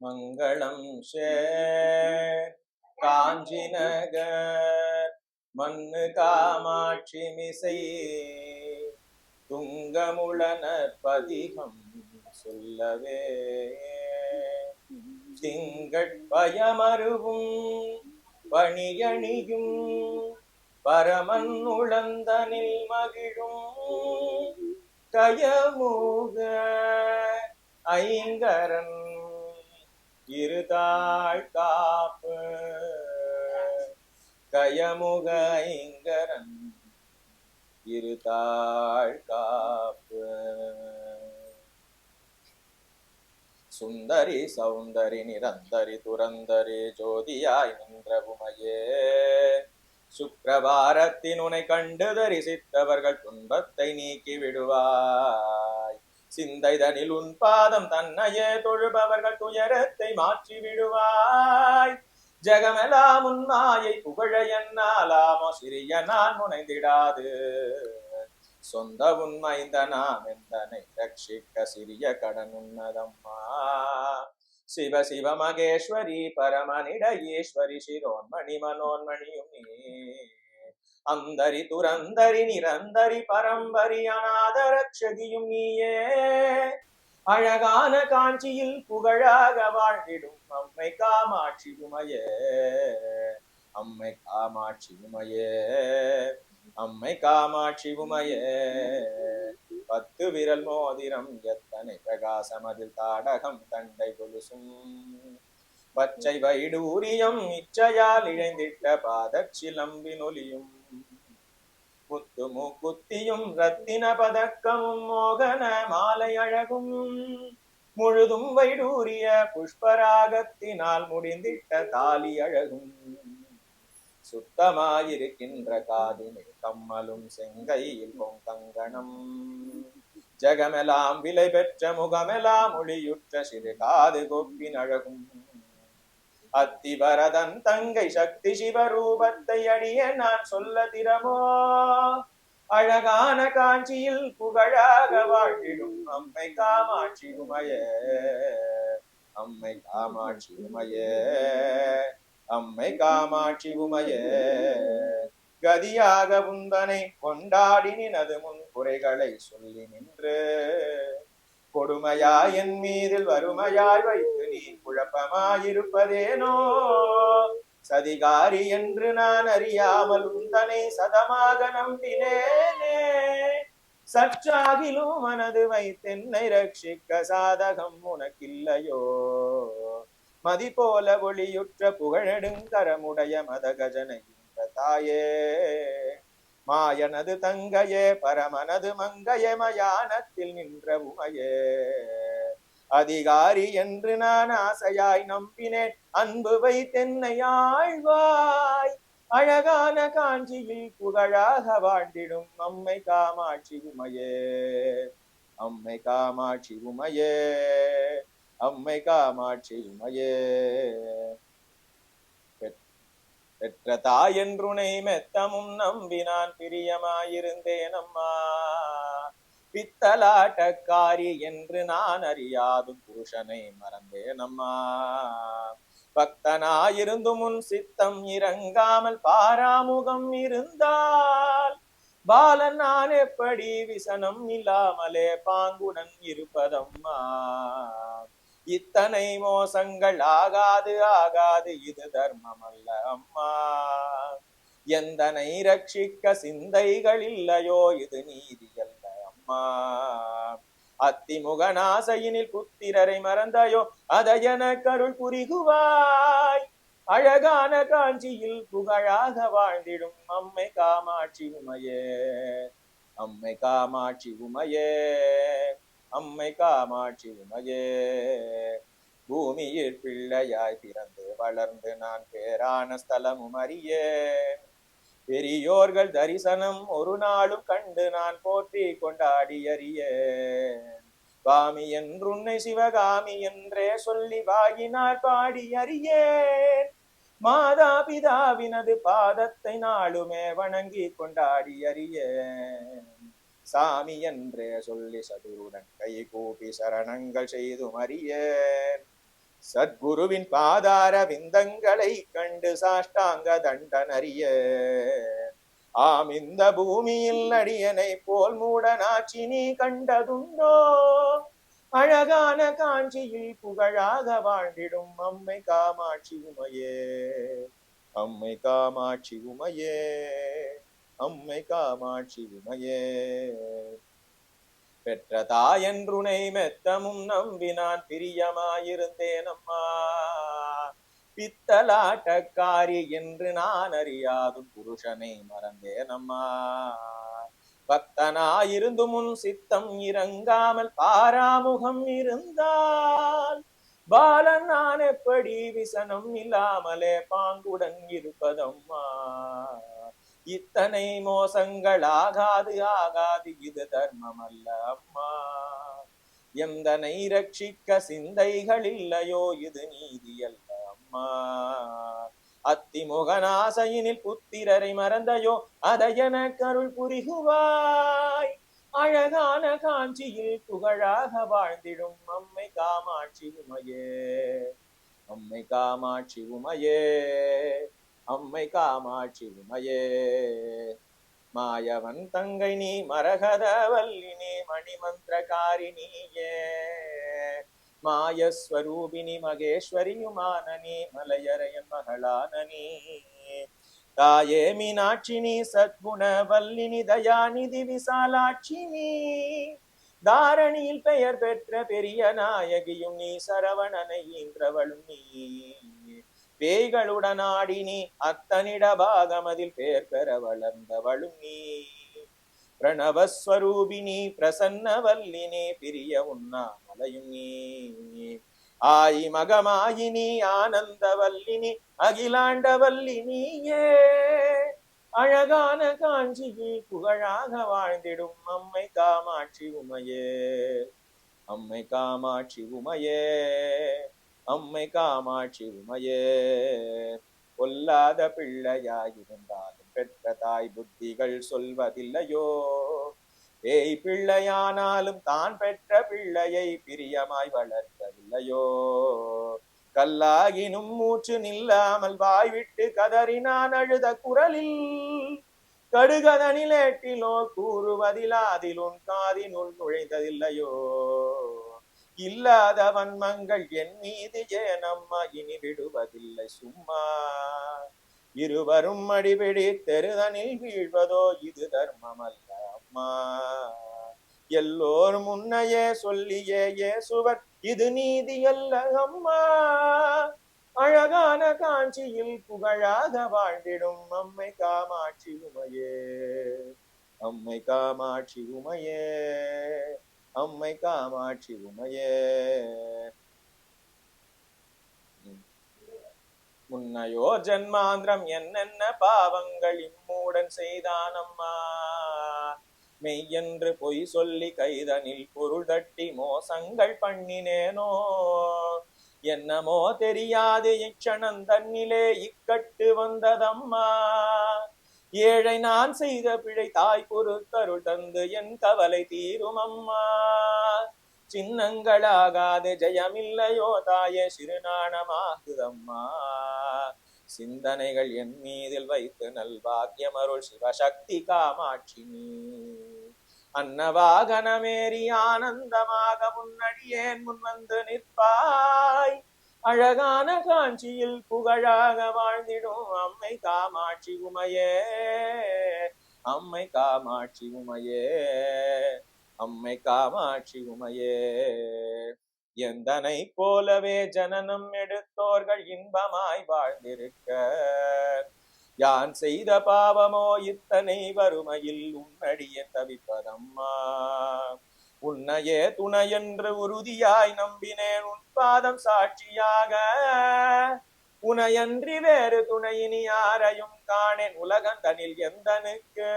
மங்களம் சேர் காஞ்சி நகர் மண்ணு காமாட்சி மிசை துங்கமுளனர் பதிகம் சொல்லவே திங்கட்பயமருவும் பணியணியும் பரமன் உழந்தனில் மகிழும் கயமூக ஐங்கரன் இருதாள் காப்பு. கயமுக ஐங்கரன் இருதாள் காப்பு. சுந்தரி சௌந்தரி நிரந்தரி துரந்தரி ஜோதியாய் நின்ற உமையே. சுக்கிரவாரத்தின் உனை கண்டு தரிசித்தவர்கள் துன்பத்தை நீக்கி விடுவார். சிந்தைதனில் உன் பாதம் தன்னையே தொழுபவர்கள் துயரத்தை மாற்றி விடுவாய் ஜெகமெல்லாம் உன் மாயை புகழ என்னாலாமோ சிறிய நான் முனைந்திடாது. சொந்த உண்மைந்த நாம் எந்தனை ரட்சிக்க சிறிய கடன் உன்னதம்மா. சிவ சிவ மகேஸ்வரி பரமனிட ஈஸ்வரி சிரோன்மணி மனோன்மணியும் நீ. அந்தரி துரந்தரி நிரந்தரி பரம்பரி அநாதரட்சகியும் நீயே. அழகான காஞ்சியில் புகழாக வாழ்ந்திடும் அம்மை காமாட்சி உமையே. அம்மை காமாட்சி உமையே. அம்மை காமாட்சி உமையே. பத்து விரல் மோதிரம் எத்தனை பிரகாசம் அதில் தாடகம் தண்டை கொலுசும். பச்சை வயிடு உரியம் இச்சையால் இழைந்திட்ட பாதச்சிலம்பின் ஒலியும் முத்து குத்தியும் ரத்தின பதக்கமும் மோகன மாலை அழகும். முழுதும் வைடூரிய புஷ்பராகத்தினால் முடிந்திட்ட தாலி அழகும். சுத்தமாயிருக்கின்ற காதினில் கம்மலும் செங்கையில் பொங்கங்கணம். ஜகமெலாம் விலை பெற்ற முகமெலாம் ஒளியுற்ற சிறு காது கொப்பின் அழகும். அத்திவரதன் தங்கை சக்தி சிவரூபத்தை அடிய நான் சொல்ல திறமோ? அழகான காஞ்சியில் புகழாக வாழ்ந்திடும் அம்மை காமாட்சி உமையே. அம்மை காமாட்சி உமையே. அம்மை காமாட்சி உமையே. கதியாக உந்தனை கொண்டாடி நினது முன் குறைகளை சொல்லி நின்று. கொடுமையா என் மீதில் வறுமையாய் வைத்து நீ குழப்பமாயிருப்பதேனோ? சதிகாரி என்று நான் அறியாமல் உந்தனை சதமாக நம்பினேனே. சற்றாகிலும் மனது வைத்தென்னை ரட்சிக்க சாதகம் உனக்கில்லையோ? மதி போல ஒளியுற்ற புகழெடுங்கரமுடைய மதகஜனை தாயே. மாயனது தங்கையே பரமனது மங்கையே மயானத்தில் நின்ற உமையே. அதிகாரி என்று நான் ஆசையாய் நம்பினேன். அன்பு வைத்தென்னை ஆழ்வாய். அழகான காஞ்சியில் புகழாக வாழ்ந்திடும் அம்மை காமாட்சி உமையே. அம்மை காமாட்சி உமையே. அம்மை காமாட்சி உமையே. பெற்ற தாயென்றுனை மெத்தமும் நம்பி நான் பிரியமாயிருந்தேன் அம்மா பித்தலாட்டக்காரி என்று நான் அறியாது புருஷனை மறந்தேன் அம்மா பக்தனாயிருந்து முன் சித்தம் இறங்காமல் பாராமுகம் இருந்தால் பாலன் நான் எப்படி விசனம் இல்லாமலே பாங்குடன் இருப்பதம்மா. இத்தனை மோசங்கள் ஆகாது ஆகாது இது தர்மம் அல்ல அம்மா. எந்தனை ரட்சிக்க சிந்தைகள் இல்லையோ இது நீதி அல்ல அம்மா. அத்திமுகநாசையினில் புத்திரரை மறந்தாயோ அதையன கருள் புரிகுவாய். அழகான காஞ்சியில் புகழாக வாழ்ந்திடும் அம்மை காமாட்சி உமையே. அம்மை காமாட்சி உமையே. அம்மை காமாட்சி உமையே. பூமியில் பிள்ளையாய் பிறந்து வளர்ந்து நான் பேரான ஸ்தலமும் அறியே. பெரியோர்கள் தரிசனம் ஒரு நாளும் கண்டு நான் போற்றி கொண்டாடி அறியேன் காமி என்றுன்னை சிவகாமி என்றே சொல்லி வாயினால் பாடி அறியேன் மாதா பிதாவினது பாதத்தை நாளுமே வணங்கி கொண்டாடி அறியேன் சாமி என்றே சொல்லி சதுருடன் கை கூப்பி சரணங்கள் செய்து மறிய. சத்குருவின் பாதார விந்தங்களை கண்டு சாஷ்டாங்க தண்டனறிய. ஆம் இந்த பூமியில் அடியனை போல் மூடனாட்சி நீ கண்டதுண்டோ? அழகான காஞ்சியில் புகழாக வாழ்ந்திடும் அம்மை காமாட்சி உமையே. அம்மை காமாட்சி உமையே. அம்மை காமாட்சி உமையே பெற்ற தாயன்றுனை மெத்தமும் நம்பினான் பிரியமாயிருந்தேன் அம்மா. பித்தலாட்டக்காரி என்று நான் அறியாதும் புருஷனை மறந்தேன் அம்மா. பக்தனாயிருந்து முன் சித்தம் இறங்காமல் பாராமுகம் இருந்தால் பாலன் நான் எப்படி விசனம் இல்லாமலே பாங்குடன் இருப்பதம்மா. இத்தனை மோசங்கள் ஆகாது ஆகாது இது தர்மம் அல்ல அம்மா. எந்தனை ரட்சிக்க சிந்தைகள் இல்லையோ இது நீதி அல்ல அம்மா அத்திமுகநாசையினில் புத்திரரை மறந்தையோ அதையன கருள் புரிகுவாய். அழகான காஞ்சியில் புகழாக வாழ்ந்திடும் அம்மை காமாட்சி உமையே. அம்மை காமாட்சி உமையே. அம்மை காமாட்சி உமையே. மாயவன் தங்கை நீ மரகத வல்லினி மணிமந்திரகாரிணியே மாயஸ்வரூபிணி மகேஸ்வரியுமானனி மலையரையன் மகளானனி தாயே மீனாட்சினி சத்குண வல்லினி தயாநிதி விசாலாட்சினி தாரணியில் பெயர் பெற்ற பெரிய நாயகியும் நீ சரவணனை ஈன்றவளும் நீ. பேய்களுடனாடி நீ அத்தனிட பாகமதில் பேர்கர வளர்ந்தவளும் நீ. பிரணவஸ்வரூபினி பிரசன்னவல்லினே பிரிய உண்ணாமலையும் நீ. ஆயி மகமாயினி ஆனந்தவல்லினி அகிலாண்டவல்லினியே. அழகான காஞ்சியில் புகழாக வாழ்ந்திடும் அம்மை காமாட்சி உமையே. அம்மை காமாட்சி உமையே. அம்மை காமாட்சி உமையே. கொல்லாத பிள்ளையாயிருந்தாலும் பெற்ற தாய் புத்திகள் சொல்வதில்லையோ. ஏய் பிள்ளையானாலும் தான் பெற்ற பிள்ளையை பிரியமாய் வளர்க்கவில்லையோ. கல்லாகினும் மூச்சு நில்லாமல் வாய் விட்டு கதறினான் அழுத குரலில் கடுகதனிலேட்டிலோ கூறுவதில் அதில் உன் காதினுள் நுழைந்ததில்லையோ. இல்லாத வன்மங்கள் என் மீது ஏனம்மா இனி விடுவதில்லை? சும்மா இருவரும் அடிபிடி தெருதனில் வீழ்வதோ இது தர்மம் அல்ல அம்மா. எல்லோர் முன்னையே சொல்லியே ஏசுவர் இது நீதி அல்ல அம்மா. அழகான காஞ்சியில் புகழாக வாழ்ந்திடும் அம்மை காமாட்சி உமையே. அம்மை காமாட்சி உமையே. அம்மை காமாட்சி உமையே. முன்னையோ ஜன்மாந்திரம் என்னென்ன பாவங்கள் இம்மூடன் செய்தானம்மா மெய்யென்று பொய் சொல்லி கைதனில் பொருள் தட்டி மோசங்கள் பண்ணினேனோ. என்னமோ தெரியாது இச்சணம் தன்னிலே இக்கட்டு வந்ததம்மா. ஏழை நான் செய்த பிழை தாய் பொறுத்தருள் தந்து என் கவலை தீரும் அம்மா. சின்னங்களாகாது ஜெயமில்லையோ தாயே சிறுநாணமாகுதம்மா. சிந்தனைகள் என் மீதில் வைத்து நல்வாக்கியமருள் சிவசக்தி காமாட்சி நீ. அன்னவாகனமேறி ஆனந்தமாக முன்னடியேன் முன்வந்து நிற்பாய். அழகான காஞ்சியில் புகழாக வாழ்ந்திடும் அம்மை காமாட்சி உமையே அம்மை காமாட்சி உமையே அம்மை காமாட்சி உமையே. எந்தனை போலவே ஜனனம் எடுத்தோர்கள் இன்பமாய் வாழ்ந்திருக்க யான் செய்த பாவமோ இத்தனை வறுமையில் உன்னடிய தவிப்பதம்மா. உன்னையே துணை என்று உறுதியாய் நம்பினேன் உன் பாதம் சாட்சியாக. உனையன்றி வேறு துணையினி யாரையும் காணேன் உலகந்தனில் எந்தனுக்கு?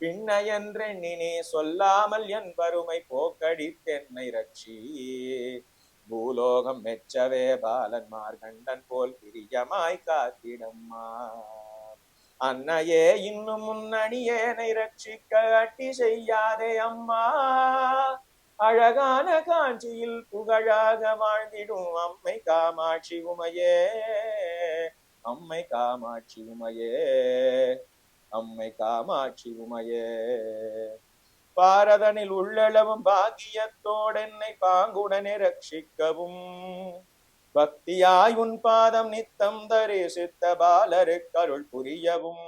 பின்னையன்று நினி சொல்லாமல் என் வறுமை போக்கடி தென்னை ரட்சி பூலோகம் மெச்சவே பாலன் மார்கண்டன் போல் பிரியமாய் காத்திடம்மா. அன்னையே இன்னும் முன்னணியேனை ரட்சிக்க அட்டி செய்யாதே அம்மா. அழகான காஞ்சியில் புகழாக வாழ்ந்திடும் அம்மை காமாட்சி உமையே. அம்மை காமாட்சி உமையே. அம்மை காமாட்சி உமையே. பாரதனில் உள்ளளவும் பாக்கியத்தோடென்னை பாங்குடனே ரட்சிக்கவும். பக்தியாய் உன் பாதம் நித்தம் தரிசித்த பாலருக்கருள் புரியவும்.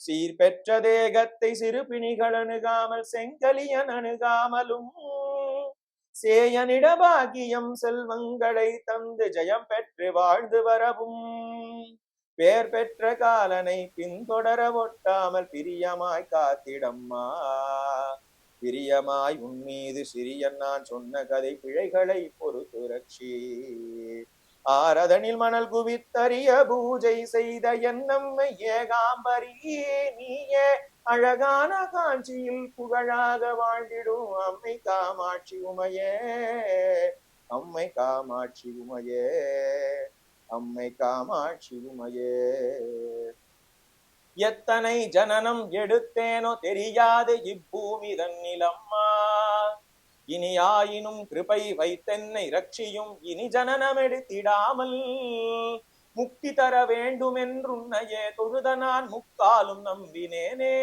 சீர்பெற்ற தேகத்தை சிறுபிணிகள் அணுகாமல் செங்கலியன் அணுகாமலும். சேயனிடபாகியம் செல்வங்களை தந்து ஜெயம் பெற்று வாழ்ந்து வரவும். பேர் பெற்ற காலனை பின்தொடர ஒட்டாமல் பிரியமாய் காத்திடம்மா. பிரியமாய் உன்மீது சிறியன் நான் சொன்ன கதை பிழைகளை பொறுத்து ரட்சி ஆரதனில் மணல் குவித்தறிய பூஜை செய்த என்னம்மை ஏகாம்பரியே நீயே அழகான காஞ்சியில் புகழாக வாழ்ந்திடும் அம்மை காமாட்சி உமையே அம்மை காமாட்சி உமையே அம்மை காமாட்சி உமையே. எத்தனை ஜனனம் எடுத்தேனோ தெரியாது இப்பூமி தன்னிலம்மா. இனி ஆயினும் கிருபை வைத்தென்னை ரட்சியும் இனி ஜனனம் எடுத்திடாமல் முக்தி தர வேண்டும் என்றுன்னையே தொழுத நான் முக்காலும் நம்பினேனே.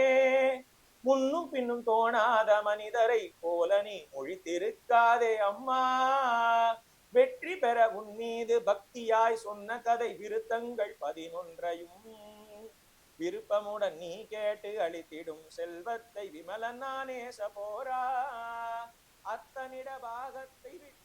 முன்னும் பின்னும் தோணாத மனிதரை போல நீ மொழித்திருக்காதே அம்மா. வெற்றி பெற உன் மீது பக்தியாய் சொன்ன கதை விருத்தங்கள் பதினொன்றையும். விருப்பமுடன் நீ கேட்டு அளித்திடும் செல்வத்தை விமலன் நானேச போரா அத்தனிட பாகத்தை விட்டு